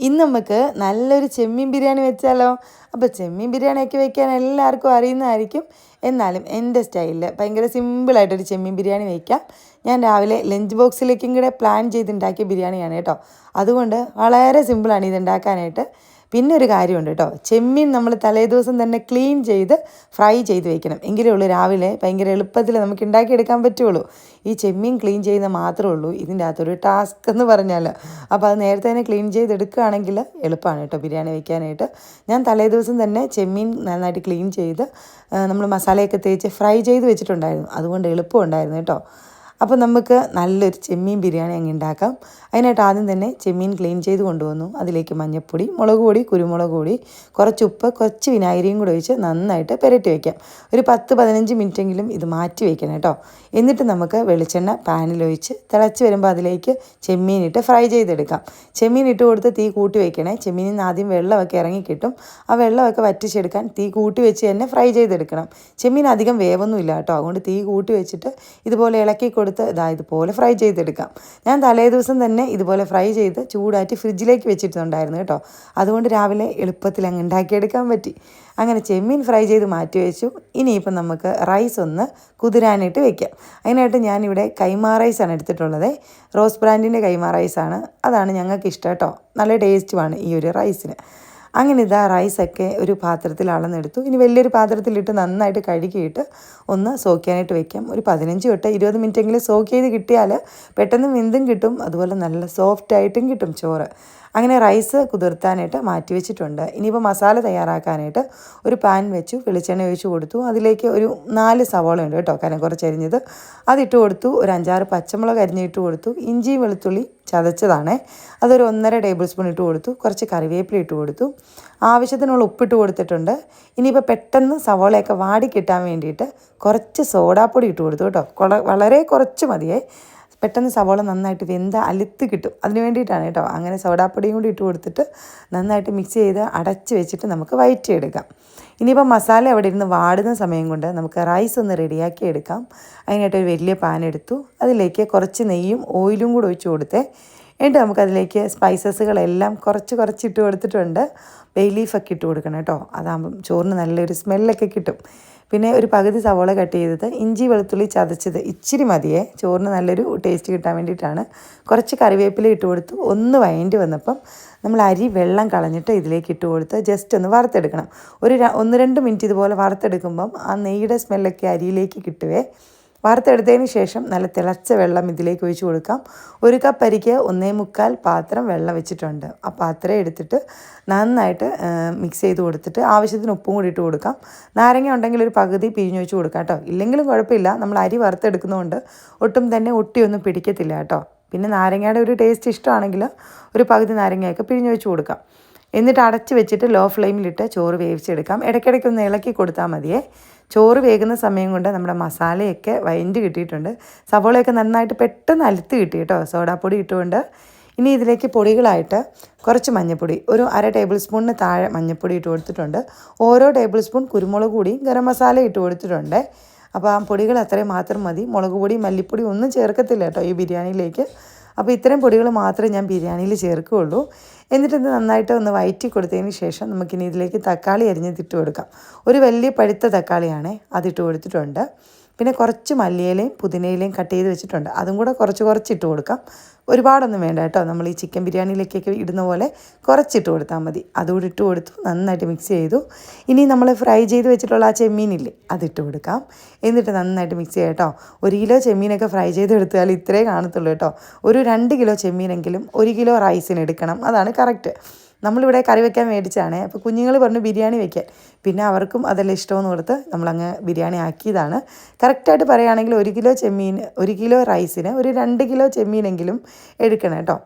ഇന്ന് നമുക്ക് നല്ലൊരു ചെമ്മീൻ ബിരിയാണി വെച്ചാലോ? അപ്പോൾ ചെമ്മീൻ ബിരിയാണിയൊക്കെ വെക്കാൻ എല്ലാവർക്കും അറിയുന്നതായിരിക്കും. എന്നാലും എന്റെ സ്റ്റൈലിൽ ഭയങ്കര സിമ്പിളായിട്ടൊരു ചെമ്മീൻ ബിരിയാണി വയ്ക്കാം ഞാൻ രാവിലെ ലഞ്ച് ബോക്സിലേക്കും കൂടെ പ്ലാൻ ചെയ്തുണ്ടാക്കിയ ബിരിയാണിയാണ് കേട്ടോ. അതുകൊണ്ട് വളരെ സിമ്പിളാണ് ഇത് ഉണ്ടാക്കാനായിട്ട് പിന്നെ ഒരു കാര്യമുണ്ട് കേട്ടോ ചെമ്മീൻ നമ്മൾ തലേദിവസം തന്നെ ക്ലീൻ ചെയ്ത് ഫ്രൈ ചെയ്ത് വെക്കണം. എങ്കിലേ ഉള്ളൂ രാവിലെ ഭയങ്കര എളുപ്പത്തിൽ നമുക്ക് ഉണ്ടാക്കിയെടുക്കാൻ പറ്റുള്ളൂ. ഈ ചെമ്മീൻ ക്ലീൻ ചെയ്യുന്ന മാത്രമേ ഉള്ളൂ. ഇതിന്റെ അകത്തൊരു ടാസ്ക് എന്ന് പറഞ്ഞാൽ അപ്പോൾ അത് നേരത്തെ തന്നെ ക്ലീൻ ചെയ്തെടുക്കുകയാണെങ്കിൽ എളുപ്പമാണ് കേട്ടോ ബിരിയാണി വെക്കാനായിട്ട്. ഞാൻ തലേദിവസം തന്നെ ചെമ്മീൻ നന്നായിട്ട് ക്ലീൻ ചെയ്ത് നമ്മൾ മസാലയൊക്കെ തേച്ച് ഫ്രൈ ചെയ്ത് വെച്ചിട്ടുണ്ടായിരുന്നു. അതുകൊണ്ട് എളുപ്പമുണ്ടായിരുന്നു കേട്ടോ അപ്പോൾ നമുക്ക് നല്ലൊരു ചെമ്മീൻ ബിരിയാണി അങ്ങ് ഉണ്ടാക്കാം അതിനായിട്ട് ആദ്യം തന്നെ ചെമ്മീൻ ക്ലീൻ ചെയ്ത് കൊണ്ടുവന്നു. അതിലേക്ക് മഞ്ഞൾപ്പൊടി മുളക് പൊടി കുരുമുളക് പൊടി കുറച്ച് ഉപ്പ് കുറച്ച് വിനാഗിരിയും കൂടെ ഒഴിച്ച് നന്നായിട്ട് പുരട്ടി വയ്ക്കാം ഒരു പത്ത് പതിനഞ്ച് മിനിറ്റെങ്കിലും ഇത് മാറ്റി വയ്ക്കണം കേട്ടോ. എന്നിട്ട് നമുക്ക് വെളിച്ചെണ്ണ പാനിലൊഴിച്ച് തിളച്ച് വരുമ്പോൾ അതിലേക്ക് ചെമ്മീൻ ഇട്ട് ഫ്രൈ ചെയ്തെടുക്കാം. ചെമ്മീൻ ഇട്ട് കൊടുത്ത് തീ കൂട്ടി വയ്ക്കണേ ചെമ്മീനിൽ നിന്ന് ആദ്യം വെള്ളമൊക്കെ ഇറങ്ങി കിട്ടും. ആ വെള്ളമൊക്കെ വറ്റിച്ചെടുക്കാൻ തീ കൂട്ടി വെച്ച് തന്നെ ഫ്രൈ ചെയ്തെടുക്കണം. ചെമ്മീൻ അധികം വേവൊന്നുമില്ല കേട്ടോ. അതുകൊണ്ട് തീ കൂട്ടി വെച്ചിട്ട് ഇതുപോലെ ഇളക്കി ഇതാ ഇതുപോലെ ഫ്രൈ ചെയ്തെടുക്കാം. ഞാൻ തലേ ദിവസം തന്നെ ഇതുപോലെ ഫ്രൈ ചെയ്ത് ചൂടാറ്റി ഫ്രിഡ്ജിലേക്ക് വെച്ചിട്ടുണ്ടായിരുന്നു കേട്ടോ. അതുകൊണ്ട് രാവിലെ എളുപ്പത്തിൽ അങ്ങ് ഉണ്ടാക്കിയെടുക്കാൻ പറ്റി. അങ്ങനെ ചെമ്മീൻ ഫ്രൈ ചെയ്ത് മാറ്റി വെച്ചു. ഇനിയിപ്പം നമുക്ക് റൈസ് ഒന്ന് കുതിരാനായിട്ട് വെക്കാം. അതിനായിട്ട് ഞാനിവിടെ കൈമാ റൈസാണ് എടുത്തിട്ടുള്ളത്. റോസ് ബ്രാൻഡിന്റെ കൈമാ റൈസാണ് അതാണ് ഞങ്ങൾക്ക് ഇഷ്ടം കേട്ടോ. നല്ല ടേസ്റ്റുമാണ് ഈ ഒരു റൈസിന് അങ്ങനെ ഇതാ റൈസൊക്കെ ഒരു പാത്രത്തിൽ അളന്നെടുത്തു ഇനി വലിയൊരു പാത്രത്തിലിട്ട് നന്നായിട്ട് കഴുകിയിട്ട് ഒന്ന് സോക്കിയാനായിട്ട് വെക്കാം. ഒരു പതിനഞ്ച് തൊട്ട് ഇരുപത് മിനിറ്റെങ്കിലും സോക്ക് ചെയ്ത് കിട്ടിയാൽ പെട്ടെന്ന് വെന്തും കിട്ടും. അതുപോലെ നല്ല സോഫ്റ്റായിട്ടും കിട്ടും ചോറ്. അങ്ങനെ റൈസ് കുതിർത്താനായിട്ട് മാറ്റി വെച്ചിട്ടുണ്ട്. ഇനിയിപ്പോൾ മസാല തയ്യാറാക്കാനായിട്ട് ഒരു പാൻ വെച്ചു വെളിച്ചെണ്ണ ഒഴിച്ച് കൊടുത്തു. അതിലേക്ക് ഒരു നാല് സവോള ഉണ്ട് കേട്ടോ കനം കുറച്ചരിഞ്ഞത് അതിട്ട് കൊടുത്തു ഒരു അഞ്ചാറ് പച്ചമുളക് അരിഞ്ഞിട്ട് കൊടുത്തു. ഇഞ്ചി വെളുത്തുള്ളി ചതച്ചതാണ്. അതൊരു ഒന്നര ടേബിൾ സ്പൂൺ ഇട്ട് കൊടുത്തു. കുറച്ച് കറിവേപ്പില ഇട്ട് കൊടുത്തു. ആവശ്യത്തിനുള്ള ഉപ്പിട്ട് കൊടുത്തിട്ടുണ്ട്. ഇനിയിപ്പോൾ പെട്ടെന്ന് സവോളയൊക്കെ വാടി കിട്ടാൻ വേണ്ടിയിട്ട് കുറച്ച് സോഡാപ്പൊടി ഇട്ട് കൊടുത്തു കേട്ടോ. വളരെ കുറച്ച് മതിയേ. പെട്ടെന്ന് സവോള നന്നായിട്ട് വെന്ത അലുത്ത് കിട്ടും. അതിന് വേണ്ടിയിട്ടാണ് കേട്ടോ. അങ്ങനെ സോഡാപ്പൊടിയും കൂടി ഇട്ട് കൊടുത്തിട്ട് നന്നായിട്ട് മിക്സ് ചെയ്ത് അടച്ച് വെച്ചിട്ട് നമുക്ക് വയറ്റിയെടുക്കാം. ഇനിയിപ്പോൾ മസാല അവിടെ ഇരുന്ന് വാടുന്ന സമയം കൊണ്ട് നമുക്ക് റൈസ് ഒന്ന് റെഡിയാക്കി എടുക്കാം. അതിനായിട്ട് ഒരു വലിയ പാൻ എടുത്തു. അതിലേക്ക് കുറച്ച് നെയ്യും ഓയിലും കൂടെ ഒഴിച്ച് കൊടുത്തേ. എന്നിട്ട് നമുക്കതിലേക്ക് സ്പൈസസുകളെല്ലാം കുറച്ച് കുറച്ച് ഇട്ട് കൊടുത്തിട്ടുണ്ട്. ബേ ലീഫൊക്കെ ഇട്ട് കൊടുക്കണം കേട്ടോ. അതാകുമ്പം ചോറിന് നല്ലൊരു സ്മെല്ലൊക്കെ കിട്ടും. പിന്നെ ഒരു പകുതി സവോള കട്ട് ചെയ്തത് ഇഞ്ചി വെളുത്തുള്ളി ചതച്ചത് ഇച്ചിരി മതിയേ. ചോറിന് നല്ലൊരു ടേസ്റ്റ് കിട്ടാൻ വേണ്ടിയിട്ടാണ്. കുറച്ച് കറിവേപ്പില ഇട്ട് കൊടുത്തു. ഒന്ന് വയണ്ടി വന്നപ്പം നമ്മൾ അരി വെള്ളം കളഞ്ഞിട്ട് ഇതിലേക്ക് ഇട്ട് കൊടുത്ത് ജസ്റ്റ് ഒന്ന് വറുത്തെടുക്കണം. ഒരു ഒന്ന് രണ്ട് മിനിറ്റ് ഇതുപോലെ വറുത്തെടുക്കുമ്പം ആ നെയ്യുടെ സ്മെല്ലൊക്കെ അരിയിലേക്ക് കിട്ടുവേ. വറുത്തെടുത്തതിന് ശേഷം നല്ല തിളച്ച വെള്ളം ഇതിലേക്ക് ഒഴിച്ചു കൊടുക്കാം. ഒരു കപ്പ് അരിക്ക് ഒന്നേ മുക്കാൽ പാത്രം വെള്ളം വെച്ചിട്ടുണ്ട്. ആ പാത്രം എടുത്തിട്ട് നന്നായിട്ട് മിക്സ് ചെയ്ത് കൊടുത്തിട്ട് ആവശ്യത്തിന് ഉപ്പും കൂടി ഇട്ട് കൊടുക്കാം. നാരങ്ങ ഉണ്ടെങ്കിൽ ഒരു പകുതി പിഴിഞ്ഞ് വെച്ച് കൊടുക്കാം കേട്ടോ. ഇല്ലെങ്കിലും കുഴപ്പമില്ല. നമ്മൾ അരി വറുത്തെടുക്കുന്നതുകൊണ്ട് ഒട്ടും തന്നെ ഒട്ടിയൊന്നും പിടിക്കത്തില്ല കേട്ടോ. പിന്നെ നാരങ്ങയുടെ ഒരു ടേസ്റ്റ് ഇഷ്ടമാണെങ്കിൽ ഒരു പകുതി നാരങ്ങയൊക്കെ പിഴിഞ്ഞ് വെച്ച് കൊടുക്കാം. എന്നിട്ട് അടച്ചു വെച്ചിട്ട് ലോ ഫ്ലെയിമിലിട്ട് ചോറ് വേവിച്ചെടുക്കാം. ഇടയ്ക്കിടയ്ക്ക് ഒന്ന് ഇളക്കി കൊടുത്താൽ മതിയേ. ചോറ് വേകുന്ന സമയം കൊണ്ട് നമ്മുടെ മസാലയൊക്കെ വൈൻഡ് കിട്ടിയിട്ടുണ്ട്. സവോളയൊക്കെ നന്നായിട്ട് പെട്ടെന്ന് അലുത്ത് കിട്ടി കേട്ടോ. സോഡാപ്പൊടി ഇട്ടുകൊണ്ട്. ഇനി ഇതിലേക്ക് പൊടികളായിട്ട് കുറച്ച് മഞ്ഞൾപ്പൊടി ഒരു അര ടേബിൾ സ്പൂണിന് താഴെ മഞ്ഞൾപ്പൊടി ഇട്ട് കൊടുത്തിട്ടുണ്ട്. ഓരോ ടേബിൾ സ്പൂൺ കുരുമുളക് പൊടിയും ഗരം മസാല ഇട്ട് കൊടുത്തിട്ടുണ്ട്. അപ്പോൾ ആ പൊടികൾ അത്രയും മാത്രം മതി. മുളക് പൊടി മല്ലിപ്പൊടി ഒന്നും ചേർക്കത്തില്ല കേട്ടോ ഈ ബിരിയാണിയിലേക്ക്. അപ്പോൾ ഇത്തരം പൊടികൾ മാത്രമേ ഞാൻ ബിരിയാണിയിൽ ചേർക്കുകയുള്ളൂ. എന്നിട്ട് ഇത് നന്നായിട്ട് ഒന്ന് വയറ്റി കൊടുത്തതിന് ശേഷം നമുക്കിനി ഇതിലേക്ക് തക്കാളി അരിഞ്ഞിട്ട് കൊടുക്കാം. ഒരു വലിയ പഴുത്ത തക്കാളിയാണേ അതിട്ട് കൊടുത്തിട്ടുണ്ട്. പിന്നെ കുറച്ച് മല്ലിയിലയും പുതിനയിലയും കട്ട് ചെയ്ത് വെച്ചിട്ടുണ്ട്. അതും കൂടെ കുറച്ച് കുറച്ചിട്ട് കൊടുക്കാം. ഒരുപാടൊന്നും വേണ്ട കേട്ടോ. നമ്മൾ ഈ ചിക്കൻ ബിരിയാണിയിലേക്കൊക്കെ ഇടുന്ന പോലെ കുറച്ചിട്ട് കൊടുത്താൽ മതി. അതുകൂടി ഇട്ട് കൊടുത്തു നന്നായിട്ട് മിക്സ് ചെയ്തു. ഇനി നമ്മൾ ഫ്രൈ ചെയ്ത് വെച്ചിട്ടുള്ള ആ ചെമ്മീനില്ലേ അതിട്ട് കൊടുക്കാം. എന്നിട്ട് നന്നായിട്ട് മിക്സ് ചെയ്യാം കേട്ടോ. ഒരു കിലോ ചെമ്മീനൊക്കെ ഫ്രൈ ചെയ്ത് എടുത്താൽ ഇത്രേ കാണത്തുള്ളൂ കേട്ടോ. ഒരു രണ്ട് കിലോ ചെമ്മീനെങ്കിലും ഒരു കിലോ റൈസിന് എടുക്കണം. അതാണ് കറക്റ്റ് നമ്മളിവിടെ കറി വെക്കാൻ മേടിച്ചാണ്. അപ്പോൾ കുഞ്ഞുങ്ങൾ പറഞ്ഞു ബിരിയാണി വെക്കാൻ. പിന്നെ അവർക്കും അതെല്ലാം ഇഷ്ടമെന്ന് കൊടുത്ത് നമ്മളങ്ങ് ബിരിയാണി ആക്കിയതാണ്. കറക്റ്റായിട്ട് പറയുകയാണെങ്കിൽ ഒരു കിലോ ചെമ്മീൻ ഒരു കിലോ റൈസിന് ഒരു രണ്ട് കിലോ ചെമ്മീനെങ്കിലും എടുക്കണം കേട്ടോ.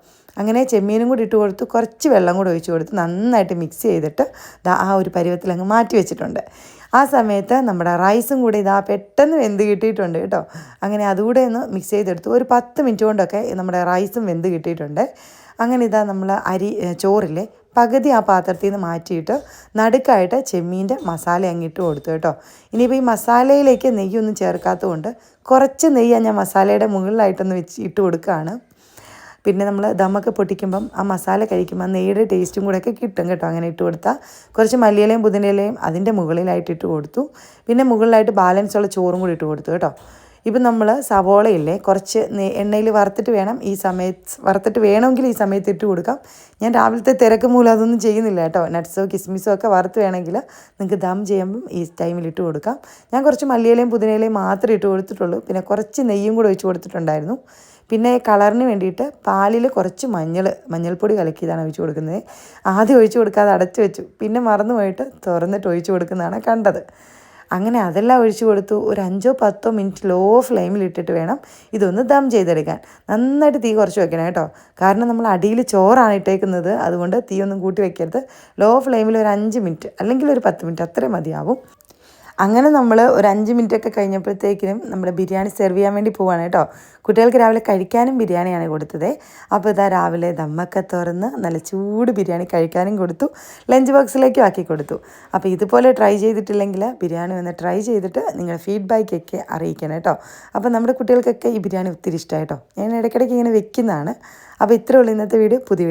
അങ്ങനെ ചെമ്മീനും കൂടി ഇട്ട് കൊടുത്ത് കുറച്ച് വെള്ളം കൂടി ഒഴിച്ച് കൊടുത്ത് നന്നായിട്ട് മിക്സ് ചെയ്തിട്ട് ആ ഒരു പരുവത്തിൽ അങ്ങ് മാറ്റി വെച്ചിട്ടുണ്ട്. ആ സമയത്ത് നമ്മുടെ റൈസും കൂടി ഇതാ പെട്ടെന്ന് വെന്ത് കിട്ടിയിട്ടുണ്ട് കേട്ടോ. അങ്ങനെ അതുകൂടെ ഒന്ന് മിക്സ് ചെയ്തെടുത്തു ഒരു പത്ത് മിനിറ്റ് കൊണ്ടൊക്കെ നമ്മുടെ റൈസും വെന്ത് കിട്ടിയിട്ടുണ്ട്. അങ്ങനെ ഇതാ നമ്മൾ അരി ചോറില്ലേ പകുതി ആ പാത്രത്തിൽ നിന്ന് മാറ്റിയിട്ട് നടുക്കായിട്ട് ചെമ്മീന്റെ മസാല അങ്ങിട്ട് കൊടുത്തു കേട്ടോ. ഇനിയിപ്പോൾ ഈ മസാലയിലേക്ക് നെയ്യൊന്നും ചേർക്കാത്തതുകൊണ്ട് കുറച്ച് നെയ്യ് ഞാൻ മസാലയുടെ മുകളിലായിട്ടൊന്ന് വെച്ച് ഇട്ട് കൊടുക്കുകയാണ്. പിന്നെ നമ്മൾ ദമ്മൊക്കെ പൊട്ടിക്കുമ്പം ആ മസാല കഴിക്കുമ്പോൾ ആ നെയ്യുടെ ടേസ്റ്റും കൂടെയൊക്കെ കിട്ടും കേട്ടോ അങ്ങനെ ഇട്ട് കൊടുത്താൽ കുറച്ച് മല്ലിയിലയും പുതിനയിലയും അതിന്റെ മുകളിലായിട്ട് ഇട്ട് കൊടുത്തു. പിന്നെ മുകളിലായിട്ട് ബാലൻസ് ഉള്ള ചോറും കൂടി ഇട്ട് കൊടുത്തു കേട്ടോ. ഇപ്പം നമ്മൾ സവോളയില്ലേ കുറച്ച് എണ്ണയിൽ വറുത്തിട്ട് വേണം. ഈ സമയത്ത് വറുത്തിട്ട് വേണമെങ്കിൽ ഈ സമയത്ത് ഇട്ട് കൊടുക്കാം. ഞാൻ രാവിലത്തെ തിരക്ക് മൂലം അതൊന്നും ചെയ്യുന്നില്ല കേട്ടോ. നട്ട്സോ കിസ്മിസോ ഒക്കെ വറുത്ത് വേണമെങ്കിൽ നിങ്ങൾക്ക് ദം ചെയ്യുമ്പം ഈ ടൈമിൽ ഇട്ട് കൊടുക്കാം. ഞാൻ കുറച്ച് മല്ലിയിലയും പുതിനയിലയും മാത്രമേ ഇട്ട് കൊടുത്തിട്ടുള്ളൂ. പിന്നെ കുറച്ച് നെയ്യും കൂടെ ഒഴിച്ച് കൊടുത്തിട്ടുണ്ടായിരുന്നു. പിന്നെ കളറിന് വേണ്ടിയിട്ട് പാലിൽ കുറച്ച് മഞ്ഞൾ മഞ്ഞൾപ്പൊടി കലക്കിയതാണ് ഒഴിച്ചു കൊടുക്കുന്നത്. ആദ്യം ഒഴിച്ചു കൊടുക്കാതെ അടച്ചു വെച്ചു. പിന്നെ മറന്നു പോയിട്ട് തുറന്നിട്ട് ഒഴിച്ചു കൊടുക്കുന്നതാണ് കണ്ടത്. അങ്ങനെ അതെല്ലാം ഒഴിച്ചു കൊടുത്തു. ഒരു അഞ്ചോ പത്തോ മിനിറ്റ് ലോ ഫ്ലെയിമിൽ ഇട്ടിട്ട് വേണം ഇതൊന്ന് ദം ചെയ്തെടുക്കാൻ. നന്നായിട്ട് തീ കുറച്ച് വെക്കണം കേട്ടോ. കാരണം നമ്മൾ അടിയിൽ ചോറാണ് ഇട്ടേക്കുന്നത്. അതുകൊണ്ട് തീ ഒന്നും കൂട്ടി വെക്കരുത്. ലോ ഫ്ലെയിമിൽ ഒരു അഞ്ച് മിനിറ്റ് അല്ലെങ്കിൽ ഒരു പത്ത് മിനിറ്റ് അത്രയും മതിയാവും. അങ്ങനെ നമ്മൾ ഒരു അഞ്ച് മിനിറ്റൊക്കെ കഴിഞ്ഞപ്പോഴത്തേക്കിനും നമ്മുടെ ബിരിയാണി സെർവ് ചെയ്യാൻ വേണ്ടി പോവാണ് കേട്ടോ. കുട്ടികൾക്ക് രാവിലെ കഴിക്കാനും ബിരിയാണിയാണ് കൊടുത്തത്. അപ്പോൾ ഇതാ രാവിലെ ദമ്മൊക്കെ തുറന്ന് നല്ല ചൂട് ബിരിയാണി കഴിക്കാനും കൊടുത്തു. ലഞ്ച് ബോക്സിലേക്കും ആക്കി കൊടുത്തു. അപ്പോൾ ഇതുപോലെ ട്രൈ ചെയ്തിട്ടില്ലെങ്കിൽ ബിരിയാണി ഒന്ന് ട്രൈ ചെയ്തിട്ട് നിങ്ങളുടെ ഫീഡ്ബാക്കൊക്കെ അറിയിക്കണം കേട്ടോ. അപ്പോൾ നമ്മുടെ കുട്ടികൾക്കൊക്കെ ഈ ബിരിയാണി ഒത്തിരി ഇഷ്ടമായിട്ടോ ഞാൻ ഇടയ്ക്കിടയ്ക്ക് ഇങ്ങനെ വെക്കുന്നതാണ്. അപ്പോൾ ഇത്രേ ഉള്ളൂ ഇന്നത്തെ വീഡിയോ. പുതിയ വീഡിയോ